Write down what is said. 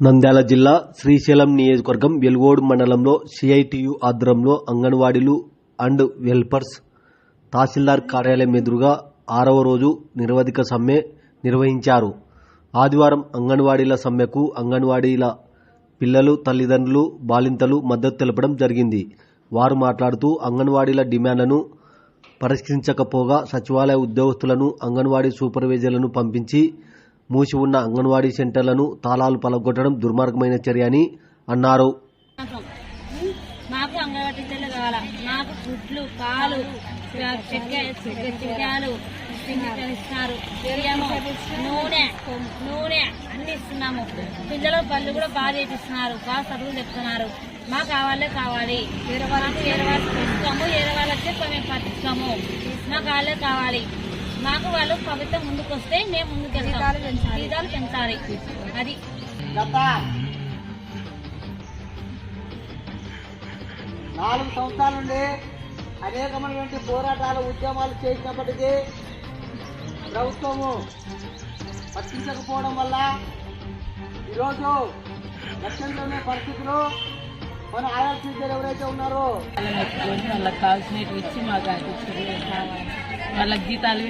నంద్యాల జిల్లా శ్రీశైలం నియోజకవర్గం వెలుగోడు మండలంలో సిఐటియు ఆధ్వర్యంలో అంగన్వాడీలు అండ్ వెల్పర్స్ తహసీల్దార్ కార్యాలయం ఎదురుగా ఆరవ రోజు నిరవధిక సమ్మె నిర్వహించారు. ఆదివారం అంగన్వాడీల సమ్మెకు అంగన్వాడీల పిల్లలు తల్లిదండ్రులు బాలింతలు మద్దతు తెలపడం జరిగింది. వారు మాట్లాడుతూ అంగన్వాడీల డిమాండ్లను పరిష్కరించకపోగా సచివాలయ ఉద్యోగస్తులను అంగన్వాడీ సూపర్వైజర్లను పంపించి మూసి ఉన్న అంగన్వాడీ సెంటర్లను తాళాలు పలగొట్టడం దుర్మార్గమైన చర్య అని అన్నారు. మాకు అంగన్వాడీ టీచర్లు కావాలా? మాకు గుడ్లు పాలు చిక్కాలు ఇస్తున్నారు. నూనె నూనె అన్ని ఇస్తున్నాము. పిల్లలు పళ్ళు కూడా బాగా చేపిస్తున్నారు. బాగా చదువులు చెప్తున్నారు మాకు కావాలే కావాలి. వేరే వాళ్ళకి వేరే వాళ్ళకి ఇస్తాము వేరే వాళ్ళకి మేము పట్టిస్తాము మాకు వాళ్ళే కావాలి. మాకు వాళ్ళు ప్రభుత్వం ముందుకు వస్తే మేము ముందుకు జీతాలు పెంచాలి. అది. గత నాలుగు సంవత్సరాల నుండి అనేకమైనటువంటి పోరాటాలు ఉద్యమాలు చేసినప్పటికీ ప్రభుత్వము పట్టించకపోవడం వల్ల ఈరోజు లక్ష్యంలోనే పరిస్థితులు మన ఆయా టీచర్ ఎవరైతే ఉన్నారో వాళ్ళకి కావాల్సినవి ఇచ్చి మాకు ఇచ్చి వాళ్ళకి జీతాలు